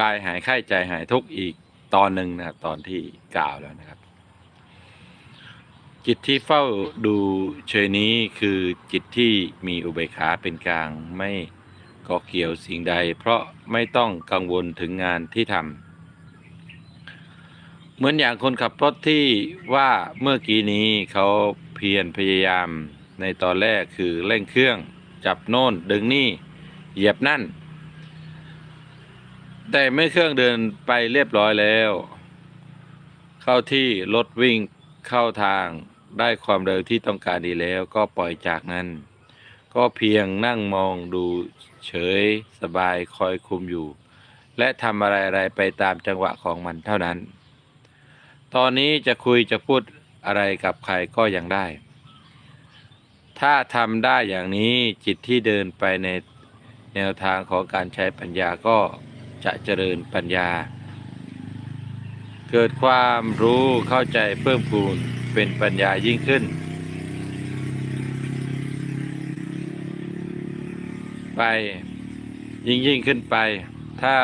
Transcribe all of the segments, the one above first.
กายหายไข้ใจหายทุกข์อีกตอนหนึ่งนะครับตอนที่กล่าวแล้วนะครับ จิตที่เฝ้าดูเฉยนี้คือจิตที่มีอุเบกขาเป็นกลางไม่ก่อเกี่ยวสิ่งใด เพราะไม่ต้องกังวลถึงงานที่ทำเหมือนอย่างคนขับรถที่ว่าเมื่อกี้นี้เขาเพียรพยายามในตอนแรกคือเร่งเครื่อง จับโน่นดึงนี่เหยียบนั่น แต่เมื่อเครื่องเดินไปเรียบร้อยแล้ว เข้าที่รถวิ่งเข้าทางได้ความเร็วที่ต้องการดีแล้วก็ปล่อยจากนั้น ก็เพียงนั่งมองดูเฉยสบายคอยคุมอยู่ และทำอะไรๆไปตามจังหวะของมันเท่านั้น ตอนนี้จะคุยจะพูดอะไรกับใครก็ยังได้ ถ้าทำได้อย่างนี้จิตที่เดินไปในแนวทางของการใช้ปัญญาก็ จะเจริญปัญญา เกิดความรู้เข้าใจเพิ่มพูนเป็นปัญญายิ่งขึ้น ไปยิ่งยิ่งขึ้นไป ถ้า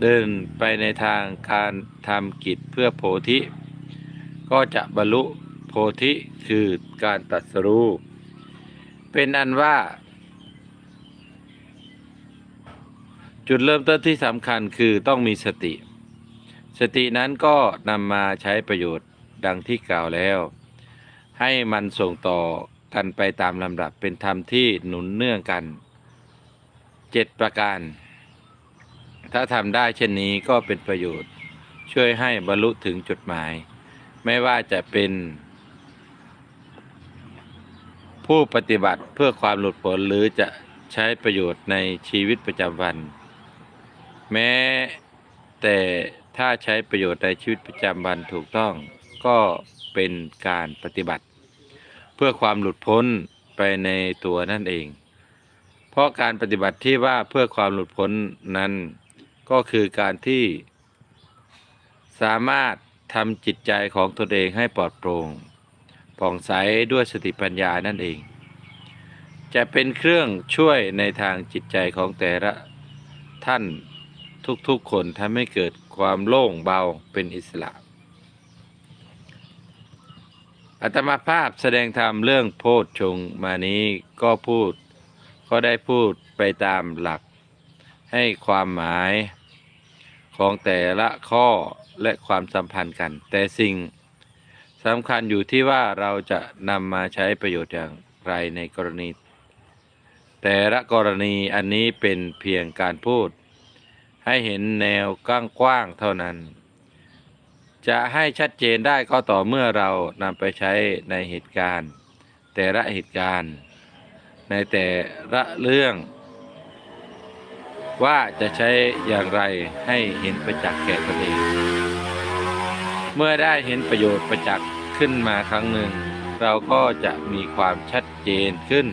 เดินไปในทางการทำกิจเพื่อโพธิ ก็จะบรรลุโพธิคือการตรัสรู้เป็นอันว่า จุดเริ่มต้นที่สำคัญคือต้องมีสติ สตินั้นก็นำมาใช้ประโยชน์ดังที่กล่าวแล้ว ให้มันส่งต่อกันไปตามลำดับเป็นธรรมที่หนุนเนื่องกันเจ็ดประการ ถ้าทำได้เช่นนี้ก็เป็นประโยชน์ ช่วยให้บรรลุถึงจุดหมาย ไม่ว่าจะเป็น ผู้ปฏิบัติเพื่อความหลุดพ้นหรือจะใช้ประโยชน์ในชีวิตประจำวัน แม้แต่ถ้าใช้ประโยชน์ในชีวิตประจำวันถูกต้องก็เป็นการปฏิบัติ เพื่อความหลุดพ้นไปในตัวนั่นเอง เพราะการปฏิบัติที่ว่าเพื่อความหลุดพ้นนั้นก็คือการที่ สามารถทำจิตใจของตนเองให้ปลอดโปร่งผ่องใสด้วยสติปัญญานั่นเอง จะเป็นเครื่องช่วยในทางจิตใจของแต่ละท่าน ทุกๆคนทำให้เกิดความโล่งเบาเป็นอิสระอาตมาภาพแสดงธรรมเรื่องโพชฌงมานี้ก็พูด ก็ได้พูดไปตามหลัก ให้ความหมายของแต่ละข้อและความสัมพันธ์กัน แต่สิ่งสำคัญอยู่ที่ว่าเราจะนำมาใช้ประโยชน์อย่างไรในกรณี แต่ละกรณีอันนี้เป็นเพียงการพูด ให้เห็นแนวกว้างๆเท่านั้น จะให้ชัดเจนได้ก็ต่อเมื่อเรานำไปใช้ในเหตุการณ์ แต่ละเหตุการณ์ ในแต่ละเรื่อง ว่าจะใช้อย่างไรให้เห็นประจักษ์แก่ตนเอง เมื่อได้เห็นประโยชน์ประจักษ์ขึ้นมาครั้งหนึ่ง เราก็จะมีความชัดเจนขึ้น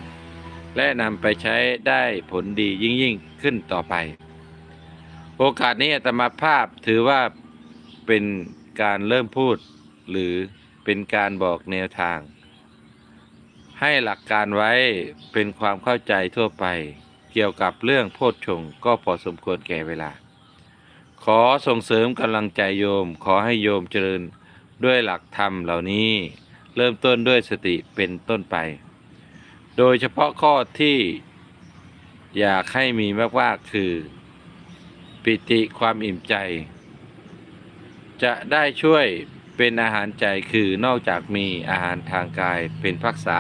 และนำไปใช้ได้ผลดียิ่งยิ่งๆขึ้นต่อไป โอกาสนี้อาตมาภาพถือว่าเป็นการเริ่มพูด หรือเป็นการบอกแนวทาง ให้หลักการไว้เป็นความเข้าใจทั่วไป เกี่ยวกับเรื่องโพชฌงก็พอสมควรแก่เวลา ขอส่งเสริมกำลังใจโยมขอให้โยมเจริญด้วยหลักธรรมเหล่านี้ เริ่มต้นด้วยสติเป็นต้นไป โดยเฉพาะข้อที่อยากให้มีมากๆคือ ปิติความอิ่มใจ จะได้ช่วยเป็นอาหารใจคือนอกจากมีอาหารทางกายเป็นพักษา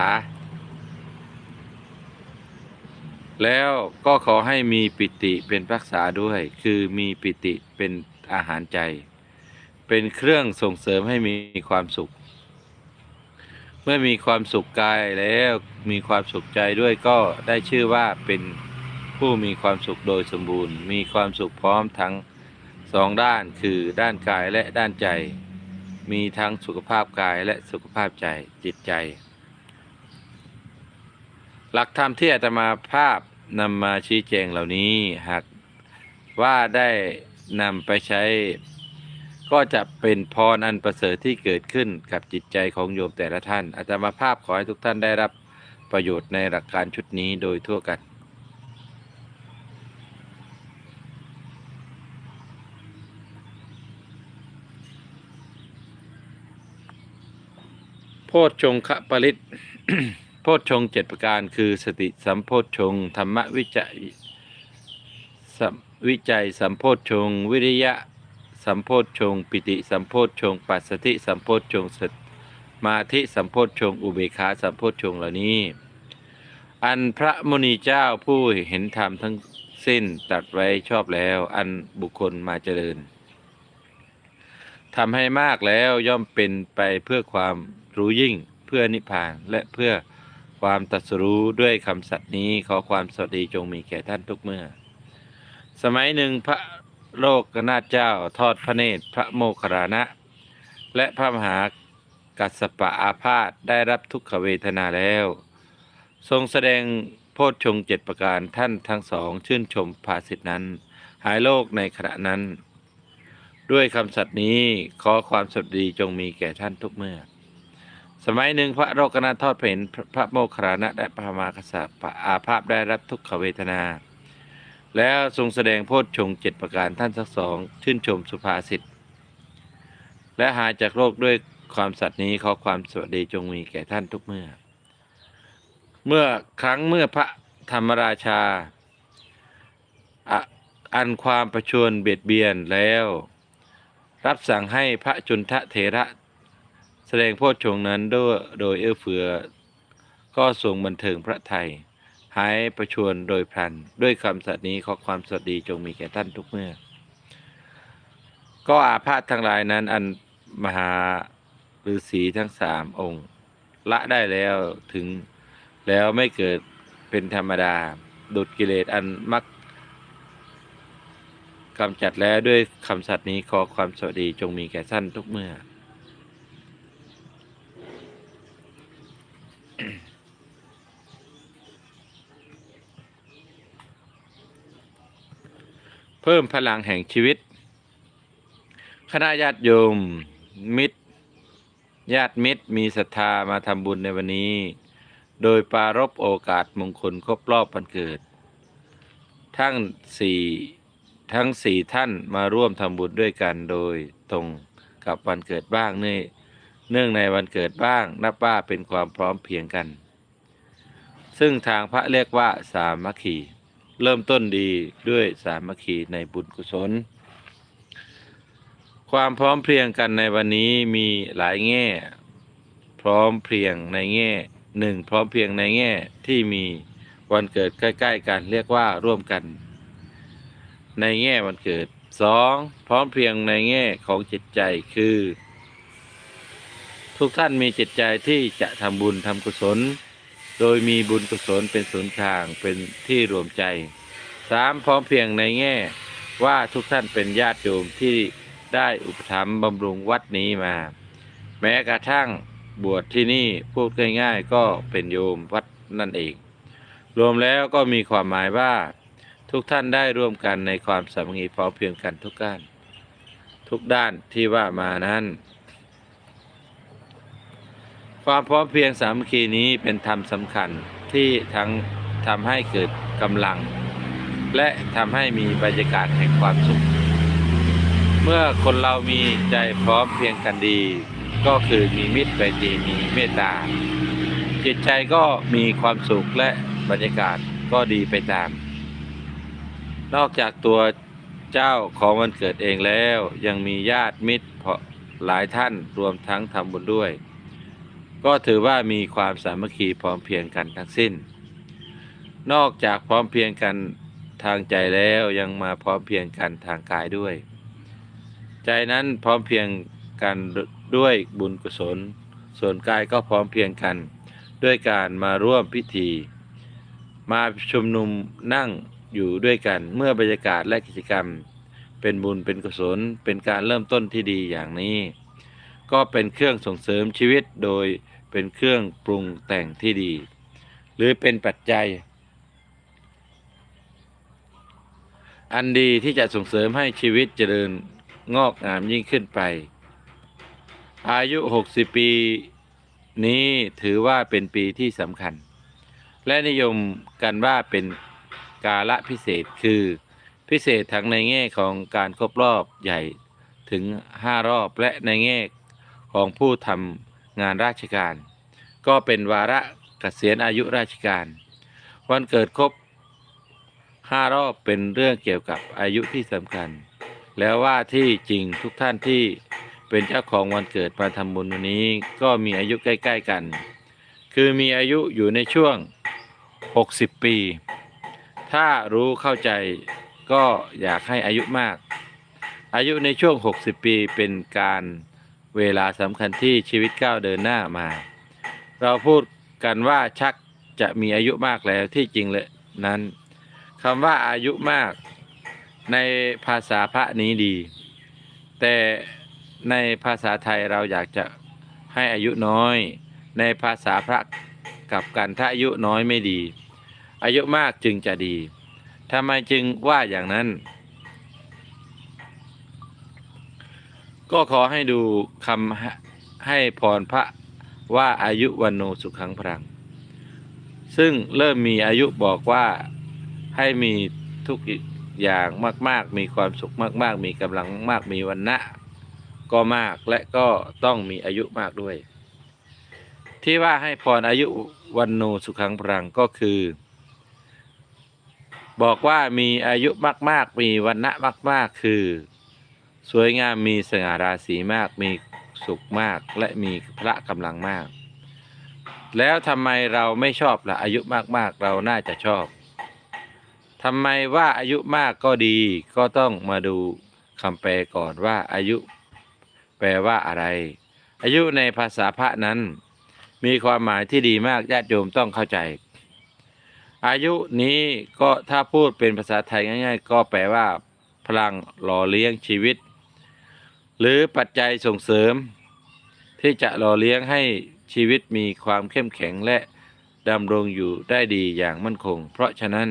แล้วก็ขอให้มีปิติเป็นพักษาด้วย คือมีปิติเป็นอาหารใจ เป็นเครื่องส่งเสริมให้มีความสุข เมื่อมีความสุขกายแล้วมีความสุขใจด้วยก็ได้ชื่อว่าเป็น ผู้มีความสุขโดยสมบูรณ์ มีความสุขพร้อมทั้งสองด้านคือด้านกายและด้านใจ มีทั้งสุขภาพกายและสุขภาพใจจิตใจ หลักธรรมที่อาตมาภาพนำมาชี้แจงเหล่านี้หากว่าได้นำไปใช้ ก็จะเป็นพรอันประเสริฐที่เกิดขึ้นกับจิตใจของโยมแต่ละท่านอาตมาภาพขอให้ทุกท่านได้รับประโยชน์ในหลักการชุดนี้โดยทั่วกัน ชงคปริตโพชงเจ็ดประการคือสติสัมโพชงธรรมวิจัยสัมวิจัยสัมโพชง วิริยะสัมโพชง ปิติสัมโพชง ปัสสติสัมโพชงสมาธิสัมโพชง อุเบกขาสัมโพชงเหล่านี้ อันพระมุนีเจ้าผู้เห็นธรรมทั้งสิ้นตัดไว้ชอบแล้ว อันบุคคลมาเจริญทำให้มากแล้วย่อมเป็นไปเพื่อความ รู้ยิ่งเพื่อนิพพานและเพื่อความตรัสรู้ด้วยคำสัตย์นี้ขอความสวัสดีจงมีแก่ท่านทุกเมื่อ สมัยหนึ่งพระโลกนาถเจ้าทอดพระเนตรพระโมคคัลลานะ และพระมหากัสสปะอาพาธได้รับทุกขเวทนาแล้ว ทรงแสดงโพชฌงเจ็ดประการท่านทั้งสองชื่นชมภาสิทธนั้น หายโลกในขณะนั้น ด้วยคำสัตย์นี้ขอความสวัสดีจงมีแก่ท่านทุกเมื่อ สมัยหนึ่งพระโลกนาทอดเห็นพระโมคคัลลานะและพระมากัสสปะอาพาธได้รับทุกขเวทนา แล้วทรงแสดงโพชฌงเจ็ดประการท่านทั้งสอง ชื่นชมสุภาษิตและหายจากโลกด้วยความสัตย์นี้ขอความสวัสดีจงมีแก่ท่านทุกเมื่อ เมื่อครั้งเมื่อพระธรรมราชาออันความประชวนเบียดเบียนแล้ว รับสั่งให้พระจุนทะเถระ แสดงโพชฌงนั้นด้วยโดยเอื้อเฟือ ก็ทรงบันเทิงพระไทย หายประชวนโดยพลัน ด้วยคำสัตย์นี้ขอความสวัสดีจงมีแก่ท่านทุกเมื่อ ก็อาพาธทั้งหลายนั้นอันมหาฤาษีทั้งสามองค์ ละได้แล้วถึงแล้วไม่เกิดเป็นธรรมดา ดุดกิเลสอันมักกำจัดแล้วด้วยคำสัตย์นี้ขอความสวัสดีจงมีแก่ท่านทุกเมื่อ เพิ่มพลังแห่งชีวิต คณะญาติโยม มิตร ญาติมิตรมีศรัทธามาทำบุญในวันนี้ โดยปรารบโอกาสมงคลครบรอบวันเกิด ทั้งสี่ทั้งสี่ท่านมาร่วมทำบุญด้วยกันโดยตรงกับวันเกิดบ้างเนื่อเนื่องในวันเกิดบ้างนับว่าเป็นความพร้อมเพียงกัน ซึ่งทางพระเรียกว่าสามัคคี เริ่มต้นดีด้วยสามัคคีในบุญกุศล ความพร้อมเพรียงกันในวันนี้มีหลายแง่ พร้อมเพรียงในแง่หนึ่งพร้อมเพรียงในแง่ที่มีวันเกิดใกล้ ๆ กันเรียกว่าร่วมกัน ในแง่วันเกิดสองพร้อมเพรียงในแง่ของจิตใจคือ ทุกท่านมีจิตใจที่จะทำบุญทำกุศล โดยมีบุญกุศลเป็นศูนย์กลางเป็นที่รวมใจสามพร้อมเพียงในแง่ว่าทุกท่านเป็นญาติโยมที่ได้อุปถัมภ์บำรุงวัดนี้มา แม้กระทั่งบวชที่นี่พูดง่ายๆ ก็เป็นโยมวัดนั่นเอง รวมแล้วก็มีความหมายว่า ทุกท่านได้ร่วมกันในความสามัคคีพร้อมเพียงกันทุกด้าน ทุกด้านที่ว่ามานั้น ความพร้อมเพียงสามัคคีนี้เป็นธรรมสำคัญที่ทั้งทำให้เกิดกำลัง และทำให้มีบรรยากาศแห่งความสุข เมื่อคนเรามีใจพร้อมเพียงกันดี ก็คือมีมิตรไมตรีมีเมตตา จิตใจก็มีความสุขและบรรยากาศก็ดีไปตาม นอกจากตัวเจ้าของวันเกิดเองแล้วยังมีญาติมิตรพราะหลายท่านรวมทั้งทำบุญด้วย ก็ถือว่ามีความสามัคคีพร้อมเพียงกันทั้งสิ้น นอกจากพร้อมเพียงกันทางใจแล้วยังมาพร้อมเพียงกันทางกายด้วย ใจนั้นพร้อมเพียงกันด้วยบุญกุศล ส่วนกายก็พร้อมเพียงกัน ด้วยการมาร่วมพิธี มาชุมนุมนั่งอยู่ด้วยกันเมื่อบรรยากาศและกิจกรรม เป็นบุญเป็นกุศลเป็นการเริ่มต้นที่ดีอย่างนี้ ก็เป็นเครื่องส่งเสริมชีวิตโดยเป็นเครื่องปรุงแต่งที่ดี หรือเป็นปัจจัย อันดีที่จะส่งเสริมให้ชีวิตเจริญงอกงามยิ่งขึ้นไป อายุ 60 ปีนี้ถือว่าเป็นปีที่สำคัญ และนิยมกันว่าเป็นกาละพิเศษคือพิเศษทั้งในแง่ของการครบรอบใหญ่ถึง 5 รอบและในแง่ ของผู้ทำงานราชการ ก็เป็นวาระเกษียณอายุราชการ วันเกิดครบห้ารอบเป็นเรื่องเกี่ยวกับอายุที่สำคัญ แล้วว่าที่จริงทุกท่านที่เป็นเจ้าของวันเกิดมาทำบุญวันนี้ก็มีอายุใกล้ ๆกัน คือมีอายุอยู่ในช่วง 60 ปี ถ้ารู้เข้าใจก็อยากให้อายุมาก อายุในช่วง 60 ปีเป็นการ เวลาสำคัญที่ชีวิตก้าวเดินหน้ามา เราพูดกันว่าชักจะมีอายุมากแล้วที่จริงเลยนั้นคำว่าอายุมากในภาษาพระนี้ดี แต่ในภาษาไทยเราอยากจะให้อายุน้อย ในภาษาพระกับกันถ้าอายุน้อยไม่ดี อายุมากจึงจะดีทำไมจึงว่าอย่างนั้น ก็ขอให้ดูคำให้พรพระว่าอายุวันโนสุขังพรัง ซึ่งเริ่มมีอายุบอกว่าให้มีทุกอย่างมาก ๆ มีความสุขมาก ๆ มีกำลังมากมีวันนะก็มากและก็ต้องมีอายุมากด้วย ที่ว่าให้พรอายุวันโนสุขังพรังก็คือ บอกว่ามีอายุมาก ๆ มีวันนะมาก ๆ คือ สวยงามมีสง่าราศีมาก มีสุขมากและมีพระกำลังมาก แล้วทำไมเราไม่ชอบละ่ะอายุมากๆเราน่าจะชอบทำไมว่าอายุมากก็ดีก็ต้องมาดูคำแปลก่อนว่าอายุ แปลว่าอะไร อายุในภาษาพระนั้น มีความหมายที่ดีมากญาติโยมต้องเข้าใจ อายุนี้ก็ถ้าพูดเป็นภาษาไทยง่าย ๆ ก็แปลว่า พลังหล่อเลี้ยงชีวิต หรือปัจจัยส่งเสริม ที่จะหล่อเลี้ยงให้ชีวิตมีความเข้มแข็งและดำรงอยู่ได้ดีอย่างมั่นคง เพราะฉะนั้น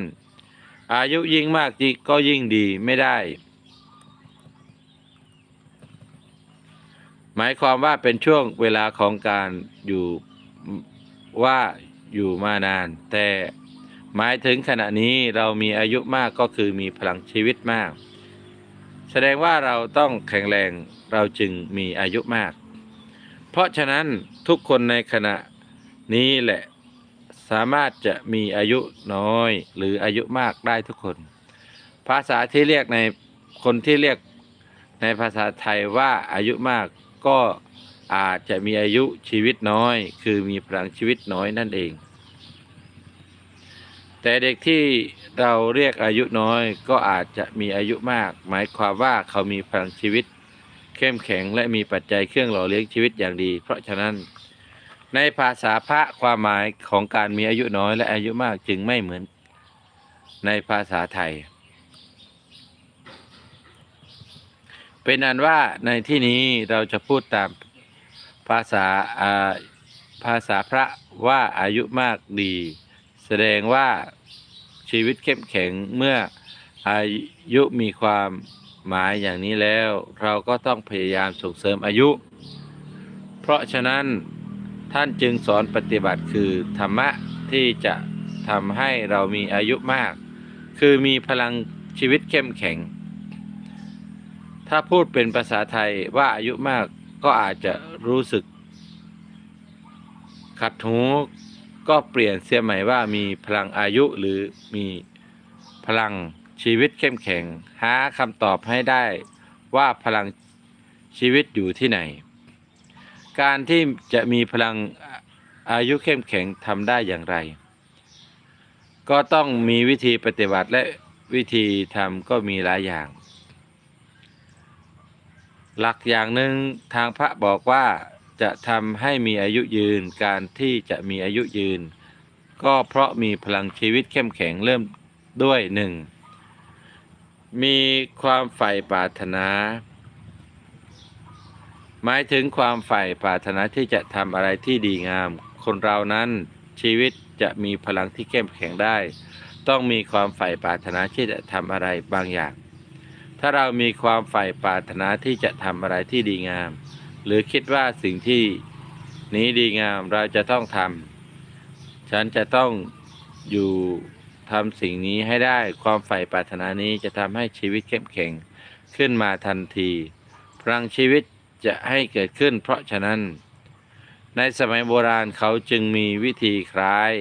อายุยิ่งมากจิก็ยิ่งดีไม่ได้ หมายความว่าเป็นช่วงเวลาของการอยู่ว่าอยู่มานาน แต่หมายถึงขณะนี้เรามีอายุมากก็คือมีพลังชีวิตมาก ดงว่าเราต้องแข็งแรงเราจึงมีอายุมาก เพราะฉะนั้นทุกคนในขณะนี้แหละสามารถจะมีอายุน้อยหรืออายุมากได้ทุกคน ภาษาที่เรียกในคนที่เรียกในภาษาไทยว่าอายุมากก็อาจจะมีอายุชีวิตน้อย คือมีพลังชีวิตน้อยนั่นเอง แต่เด็กที่ เราเรียกอายุน้อยก็อาจจะมีอายุมาก หมายความว่าเขามีพลังชีวิต เข้มแข็งและมีปัจจัยเครื่องหล่อเลี้ยงชีวิตอย่างดี เพราะฉะนั้น ในภาษาพระความหมายของการมีอายุน้อยและอายุมากจึงไม่เหมือน ในภาษาไทย เป็นอันว่าในที่นี้เราจะพูดตามภาษาภาษาพระว่าอายุมากดี แสดงว่า ชีวิตเข้มแข็งเมื่ออายุมีความหมายอย่างนี้แล้ว เราก็ต้องพยายามส่งเสริมอายุ เพราะฉะนั้นท่านจึงสอนปฏิบัติคือธรรมะที่จะทำให้เรามีอายุมาก คือมีพลังชีวิตเข้มแข็ง ถ้าพูดเป็นภาษาไทยว่าอายุมากก็อาจจะรู้สึกขัดหู ก็เปลี่ยนเสียใหม่ว่ามีพลังอายุหรือมีพลังชีวิตเข้มแข็ง หาคำตอบให้ได้ว่าพลังชีวิตอยู่ที่ไหน การที่จะมีพลังอายุเข้มแข็งทำได้อย่างไร ก็ต้องมีวิธีปฏิบัติและวิธีทำก็มีหลายอย่าง หลักอย่างหนึ่งทางพระบอกว่า จะทำให้มีอายุยืน การที่จะมีอายุยืน ก็เพราะมีพลังชีวิตเข้มแข็งเริ่มด้วยหนึ่งมีความใฝ่ปรารถนา หมายถึงความใฝ่ปรารถนาที่จะทำอะไรที่ดีงาม คนเรานั้นชีวิตจะมีพลังที่เข้มแข็งได้ ต้องมีความใฝ่ปรารถนาที่จะทำอะไรบางอย่าง ถ้าเรามีความใฝ่ปรารถนาที่จะทำอะไรที่ดีงาม หรือคิดว่าสิ่งที่นี้ดีงามเราจะต้องทำฉันจะต้องอยู่ทำสิ่งนี้ให้ได้ความใฝ่ปรารถนานี้จะทำให้ชีวิตเข้มแข็งขึ้นมาทันที พลังชีวิตจะให้เกิดขึ้น เพราะฉะนั้น ในสมัยโบราณเขาจึงมีวิธีคล้าย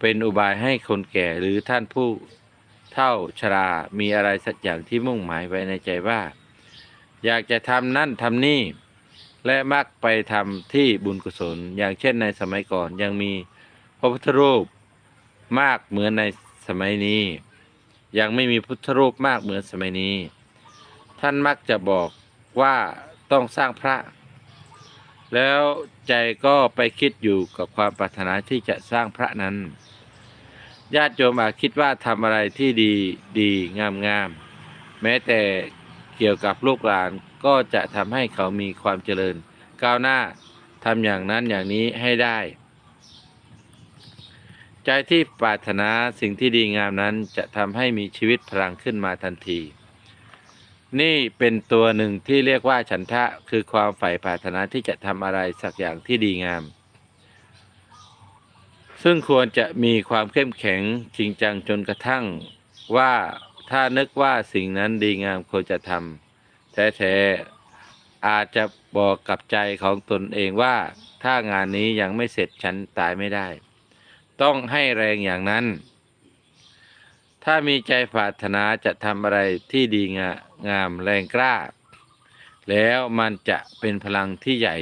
เป็นอุบายให้คนแก่หรือท่านผู้เท่าชรา มีอะไรสักอย่างที่มุ่งหมายไว้ในใจว่า อยากจะทำนั่นทำนี่ และมักไปทำที่บุญกุศล อย่างเช่นในสมัยก่อนยังมีพระพุทธรูปมากเหมือนในสมัยนี้ ยังไม่มีพุทธรูปมากเหมือนสมัยนี้ ท่านมักจะบอกว่าต้องสร้างพระ แล้วใจก็ไปคิดอยู่กับความปรารถนาที่จะสร้างพระนั้น ญาติโยมอาจคิดว่าทำอะไรที่ดีดีงามงามแม้แต่ เกี่ยวกับลูกหลานก็จะทำให้เขามีความเจริญ ก้าวหน้าทำอย่างนั้นอย่างนี้ให้ได้ ใจที่ปรารถนาสิ่งที่ดีงามนั้นจะทำให้มีชีวิตพลังขึ้นมาทันที นี่เป็นตัวหนึ่งที่เรียกว่าฉันทะคือความใฝ่ปรารถนาที่จะทำอะไรสักอย่างที่ดีงาม ซึ่งควรจะมีความเข้มแข็งจริงจังจนกระทั่งว่า ถ้านึกว่าสิ่งนั้นดีงามควรจะทำแท้ๆอาจจะบอกกับใจของตนเองว่า ถ้างานนี้ยังไม่เสร็จฉันตายไม่ได้ ต้องให้แรงอย่างนั้น ถ้ามีใจปรารถนาจะทำอะไรที่ดีงางามแรงกล้า แล้วมันจะเป็นพลังที่ใหญ่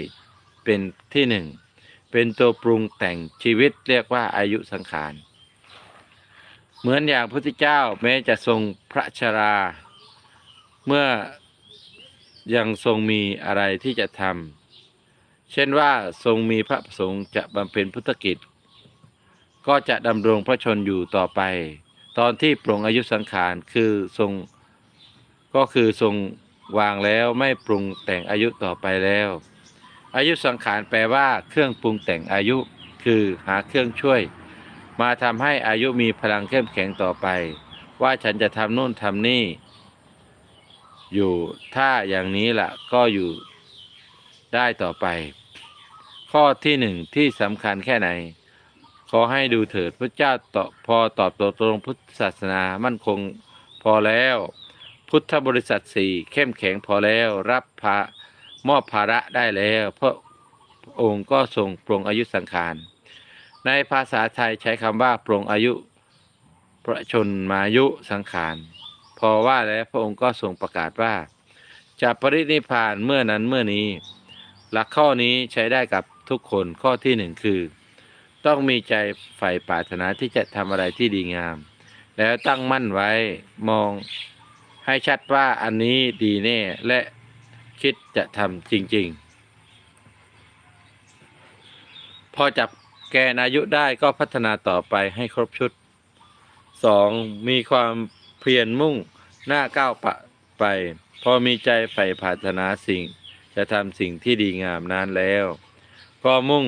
เป็นที่หนึ่ง เป็นตัวปรุงแต่งชีวิตเรียกว่าอายุสังขาร เหมือนอย่างพระพุทธเจ้าแม้จะทรงพระชรา เมื่อยังทรงมีอะไรที่จะทำเช่นว่าทรงมีพระประสงค์จะบำเพ็ญพุทธกิจ ก็จะดำรงพระชนอยู่ต่อไป ตอนที่ปรงอายุสังขารคือทรงก็คือทรงวางแล้วไม่ปรุงแต่งอายุต่อไปแล้ว อายุสังขารแปลว่าเครื่องปรุงแต่งอายุคือหาเครื่องช่วย มาทำให้อายุมีพลังเข้มแข็งต่อไป ว่าฉันจะทำโน่นทำนี่ อยู่ถ้าอย่างนี้ล่ะก็อยู่ได้ต่อไป ข้อที่หนึ่งที่สำคัญแค่ไหน ขอให้ดูเถิดพระเจ้าตอบพอตอบตตรงพุทธศาสนามั่นคงพอแล้ว พุทธบริษัทสี่เข้มแข็งพอแล้วรับพามอบภาระได้แล้วพระองค์ก็ทรงปรงอายุสังขาร ในภาษาไทยใช้คำว่าปรงอายุประชนมายุสังขาร พอว่าแล้วพระองค์ก็ทรงประกาศว่าจะปรินิพพานเมื่อนั้นเมื่อนี้ หลักข้อนี้ใช้ได้กับทุกคนข้อที่หนึ่งคือ ต้องมีใจใฝ่ปรารถนาที่จะทำอะไรที่ดีงาม แล้วตั้งมั่นไว้มองให้ชัดว่าอันนี้ดีแน่และคิดจะทำจริง ๆ พอจับ แกนอายุได้ก็พัฒนาต่อไปให้ครบชุด 2. มีความเพียรมุ่งหน้าก้าวปะไป พอมีใจใฝ่ปรารถนาสิ่ง จะทำสิ่งที่ดีงามนั้นแล้ว ก็มุ่ง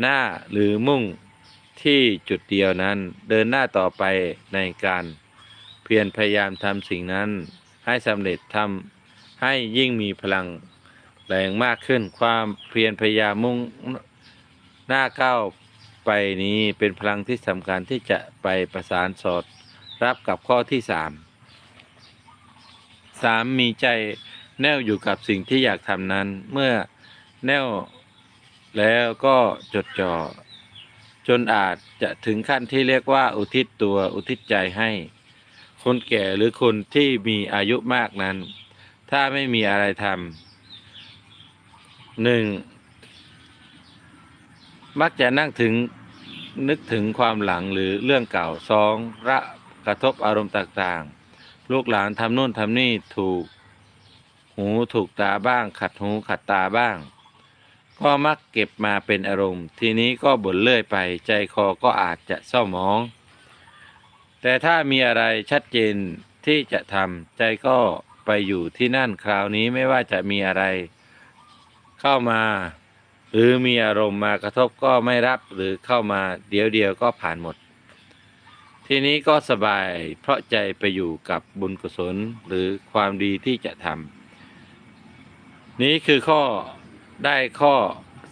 หน้าหรือมุ่งที่จุดเดียวนั้นเดินหน้าต่อไปในการเพียรพยายามทำสิ่งนั้น ให้สำเร็จทำให้ยิ่งมีพลังแรงมากขึ้นความเพียรพยายามมุ่ง หน้าก้าวไปนี้เป็นพลังที่สำคัญที่จะไปประสานสอดรับกับข้อที่สามสามมีใจแน่วอยู่กับสิ่งที่อยากทำนั้น เมื่อแน่วแล้วก็จดจ่อจนอาจจะถึงขั้นที่เรียกว่าอุทิศตัวอุทิศใจให้ คนแก่หรือคนที่มีอายุมากนั้น ถ้าไม่มีอะไรทำหนึ่ง มักจะนั่งถึงนึกถึงความหลังหรือเรื่องเก่าสองระกระทบอารมณ์ต่างๆ ลูกหลานทำโน่นทำนี่ถูกหูถูกตาบ้าง ขัดหูขัดตาบ้าง ก็มักเก็บมาเป็นอารมณ์ ทีนี้ก็บ่นเลื่อยไปใจคอก็อาจจะเศร้าหมอง แต่ถ้ามีอะไรชัดเจนที่จะทำใจก็ไปอยู่ที่นั่นคราวนี้ไม่ว่าจะมีอะไร เข้ามา หรือมีอารมณ์มากระทบก็ไม่รับหรือเข้ามาเดี๋ยวเดียวก็ผ่านหมด ทีนี้ก็สบายเพราะใจไปอยู่กับบุญกุศลหรือความดีที่จะทำนี้คือข้อได้ข้อ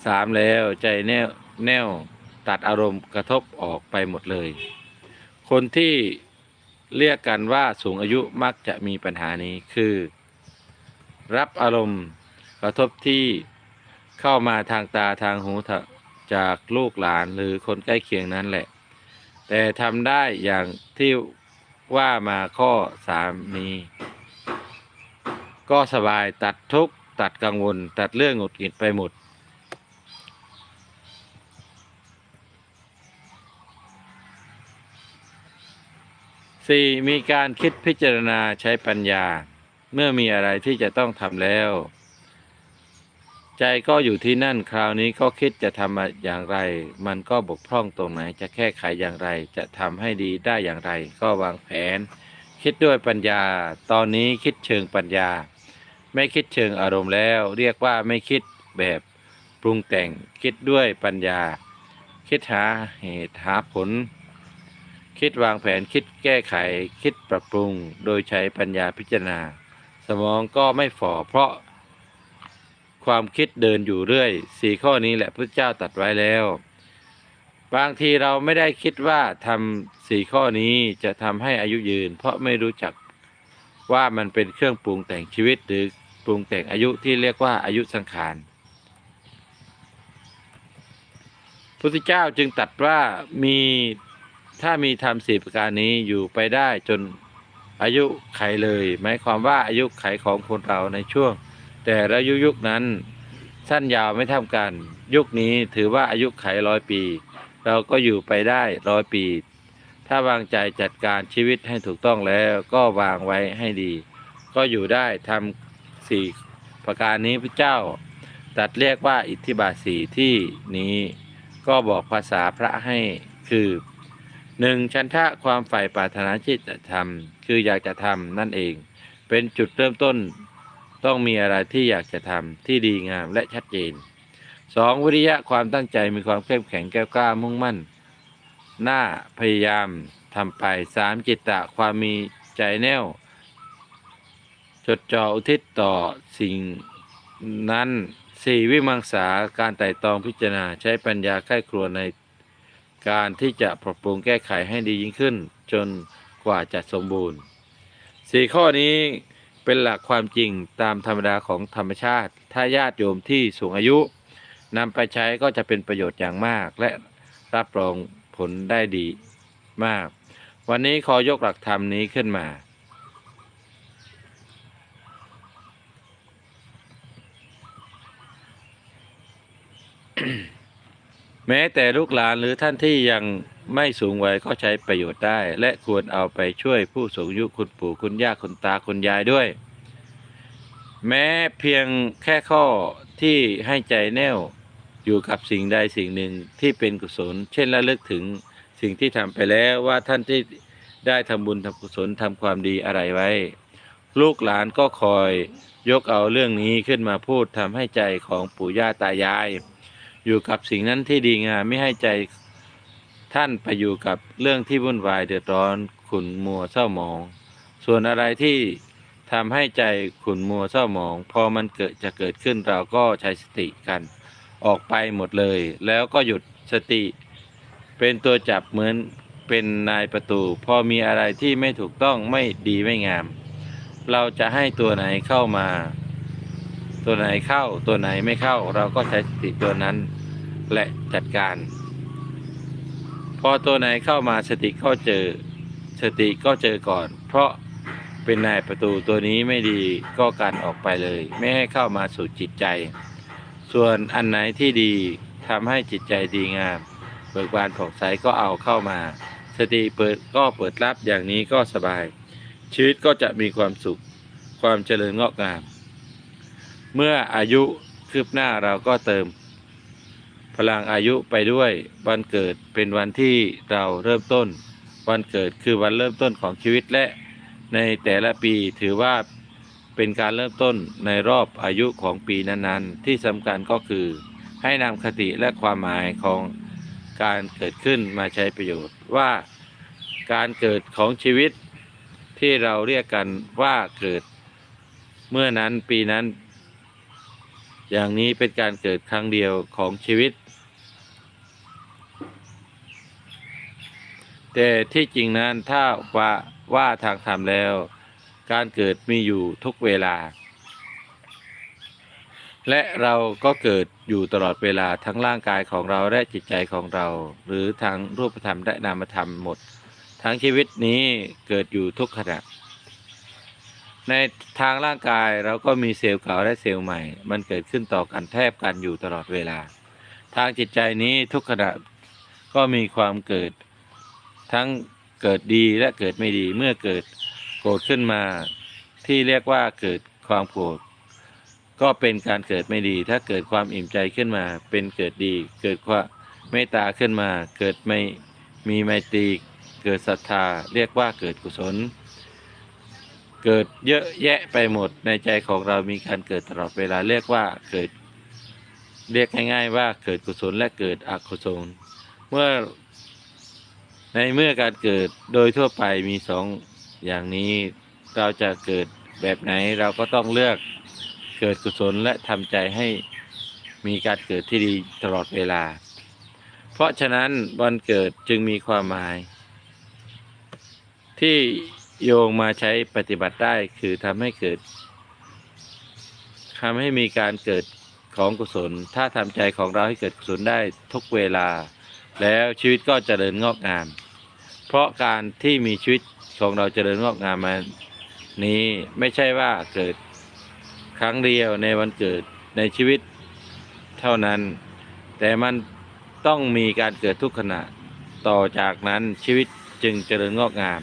สามแล้วใจแน่วแน่วตัดอารมณ์กระทบออกไปหมดเลย คนที่เรียกกันว่าสูงอายุมักจะมีปัญหานี้คือ รับอารมณ์กระทบที่ เข้ามาทางตาทางหูจากลูกหลานหรือคนใกล้เคียงนั้นแหละ แต่ทำได้อย่างที่ว่ามาข้อสามนี้ก็สบายตัดทุกตัดกังวล ตัดเรื่องหงุดหงิดไปหมดสี่มีการคิดพิจารณาใช้ปัญญา เมื่อมีอะไรที่จะต้องทำแล้ว ใจก็อยู่ที่นั่นคราวนี้ก็คิดจะทำอย่างไร มันก็บกพร่องตรงไหน จะแก้ไขอย่างไร จะทำให้ดีได้อย่างไร ก็วางแผน คิดด้วยปัญญา ตอนนี้คิดเชิงปัญญา ไม่คิดเชิงอารมณ์แล้ว เรียกว่าไม่คิดแบบปรุงแต่งคิดด้วยปัญญา คิดหาเหตุหาผล คิดวางแผนคิดแก้ไข คิดปรับปรุง โดยใช้ปัญญาพิจารณา สมองก็ไม่ฝ่อเพราะ ความคิดเดินอยู่เรื่อยสี่ข้อนี้แหละพระเจ้าตัดไว้แล้ว บางทีเราไม่ได้คิดว่าทำสี่ข้อนี้จะทำให้อายุยืน เพราะไม่รู้จักว่ามันเป็นเครื่องปรุงแต่งชีวิต หรือปรุงแต่งอายุที่เรียกว่าอายุสังขารพุทธเจ้าจึงตัดว่ามีถ้ามีทำสี่ประการนี้อยู่ไปได้จนอายุไขเลยหมายความว่าอายุไขของคนเราในช่วง แต่ละยุคยุคนั้น สั้นยาวไม่เท่ากัน ยุคนี้ถือว่าอายุไขร้อยปี เราก็อยู่ไปได้ร้อยปี ถ้าวางใจจัดการชีวิตให้ถูกต้องแล้วก็วางไว้ให้ดี ก็อยู่ได้ทำสี่ประการนี้พระเจ้าตัดเรียกว่าอิทธิบาทสีที่นี้ก็บอกภาษาพระให้คือหนึ่งชันทะความใฝ่ปรารถนาที่จะทำคืออยากจะทำนั่นเอง เป็นจุดเริ่มต้น ต้องมีอะไรที่อยากจะทำที่ดีงามและชัดเจน 2. วิริยะความตั้งใจมีความเข้มแข็งแก้วกล้ามุ่งมั่น หน้าพยายามทำไป 3. จิตตะความมีใจแน่วจดจ่ออุทิศต่อสิ่งนั้น 4. วิมังสาการไต่ตรองพิจารณาใช้ปัญญาใกล้ครัวในการที่จะปรับปรุงแก้ไขให้ดียิ่งขึ้น จนกว่าจะสมบูรณ์สี่ข้อนี้ เป็นหลักความจริงตามธรรมดาของธรรมชาติ ถ้าญาติโยมที่สูงอายุนำไปใช้ก็จะเป็นประโยชน์อย่างมาก และรับรองผลได้ดีมาก วันนี้ขอยกหลักธรรมนี้ขึ้นมาแม้แต่ลูกหลานหรือท่านที่ยัง ไม่สูงวัยก็ใช้ประโยชน์ได้ และควรเอาไปช่วยผู้สูงอายุคุณปู่คุณย่าคุณตาคุณยายด้วย แม้เพียงแค่ข้อที่ให้ใจแน่วอยู่กับสิ่งใดสิ่งหนึ่งที่เป็นกุศล เช่นระลึกถึงสิ่งที่ทำไปแล้วว่าท่านที่ได้ทำบุญทำกุศลทำความดีอะไรไว้ ลูกหลานก็คอยยกเอาเรื่องนี้ขึ้นมาพูดทำให้ใจของปู่ย่าตายาย อยู่กับสิ่งนั้นที่ดีงามไม่ให้ใจ ท่านไปอยู่กับเรื่องที่วุ่นวายเดือดร้อนขุนมัวเศร้าหมอง ส่วนอะไรที่ทำให้ใจขุนมัวเศร้าหมอง พอมันเกิดจะเกิดขึ้นเราก็ใช้สติกัน ออกไปหมดเลย แล้วก็หยุดสติ เป็นตัวจับเหมือนเป็นนายประตู พอมีอะไรที่ไม่ถูกต้องไม่ดีไม่งาม เราจะให้ตัวไหนเข้ามา ตัวไหนเข้าตัวไหนไม่เข้า เราก็ใช้สติตัวนั้นและจัดการ พอตัวไหนเข้ามาสติก็เจอ สติก็เจอก่อน เพราะเป็นนายประตูตัวนี้ไม่ดีก็การออกไปเลย ไม่ให้เข้ามาสู่จิตใจ ส่วนอันไหนที่ดีทำให้จิตใจดีงามเบิกบานผ่องใสก็เอาเข้ามา สติเปิดก็เปิดรับอย่างนี้ก็สบาย ชีวิตก็จะมีความสุข ความเจริญงอกงาม เมื่ออายุคืบหน้าเราก็เติม พลังอายุไปด้วย วันเกิดเป็นวันที่เราเริ่มต้น วันเกิดคือวันเริ่มต้นของชีวิตและในแต่ละปีถือว่าเป็นการเริ่มต้นในรอบอายุของปีนั้นๆ ที่สำคัญก็คือ ให้นำคติและความหมายของการเกิดขึ้นมาใช้ประโยชน์ว่าการเกิดของชีวิตที่เราเรียกกันว่าเกิดเมื่อนั้นปีนั้น อย่างนี้เป็นการเกิดครั้งเดียวของชีวิต แต่ที่จริงนั้นถ้าว่าว่าทางธรรมแล้ว การเกิดมีอยู่ทุกเวลา และเราก็เกิดอยู่ตลอดเวลาทั้งร่างกายของเราและจิตใจของเรา หรือทางรูปธรรมและนามธรรมหมด ทั้งชีวิตนี้เกิดอยู่ทุกขณะในทางร่างกายเราก็มีเซลล์เก่าและเซลล์ใหม่ มันเกิดขึ้นต่อกันแทบกันอยู่ตลอดเวลา ทางจิตใจนี้ทุกขณะก็มีความเกิด ทั้งเกิดดีและเกิดไม่ดี เมื่อเกิดโกรธขึ้นมา ที่เรียกว่าเกิดความโกรธก็เป็นการเกิดไม่ดี ถ้าเกิดความอิ่มใจขึ้นมา เป็นเกิดดี เกิดความเมตตาขึ้นมา เกิดไม่มีไมตรีเกิดศรัทธา เรียกว่าเกิดกุศล เกิดเยอะแยะไปหมดในใจของเรามีการเกิดตลอดเวลาเรียกว่าเกิด เรียกง่ายๆว่าเกิดกุศลและเกิดอกุศล เมื่อ ในเมื่อการเกิดโดยทั่วไปมีสองอย่างนี้เราจะเกิดแบบไหนเราก็ต้องเลือกเกิดกุศลและทำใจให้มีการเกิดที่ดีตลอดเวลา เพราะฉะนั้นวันเกิดจึงมีความหมาย ที่โยงมาใช้ปฏิบัติได้คือทำให้เกิดทำให้มีการเกิดของกุศล ถ้าทำใจของเราให้เกิดกุศลได้ทุกเวลา แล้วชีวิตก็เจริญงอกงาม เพราะการที่มีชีวิตของเราเจริญงอกงามมานี้ไม่ใช่ว่าเกิดครั้งเดียวในวันเกิดในชีวิตเท่านั้น แต่มันต้องมีการเกิดทุกขณะ ต่อจากนั้นชีวิตจึงเจริญงอกงาม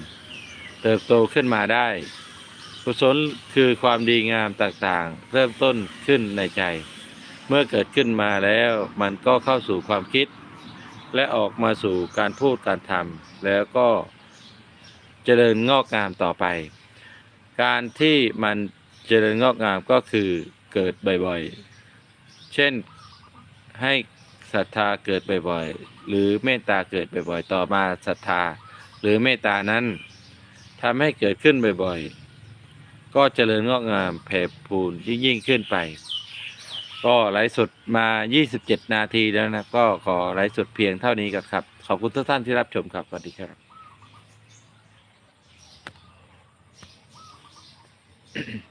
เติบโตขึ้นมาได้กุศลคือความดีงามต่างๆ เริ่มต้นขึ้นในใจ เมื่อเกิดขึ้นมาแล้วมันก็เข้าสู่ความคิด และออกมาสู่การพูดการทำแล้วก็เจริญงอกงามต่อไป การที่มันเจริญงอกงามก็คือเกิดบ่อยๆ เช่นให้ศรัทธาเกิดบ่อยๆ หรือเมตตาเกิดบ่อยๆ ต่อมาศรัทธา หรือเมตตานั้นทำให้เกิดขึ้นบ่อยๆ ก็เจริญงอกงามแผ่พูนยิ่งยิ่งขึ้นไป ก็ไลฟ์สดมา 27 นาทีแล้วนะ ก็ขอไลฟ์สดเพียงเท่านี้ก่อนครับ ขอบคุณทุกท่านที่รับชมครับ สวัสดีครับ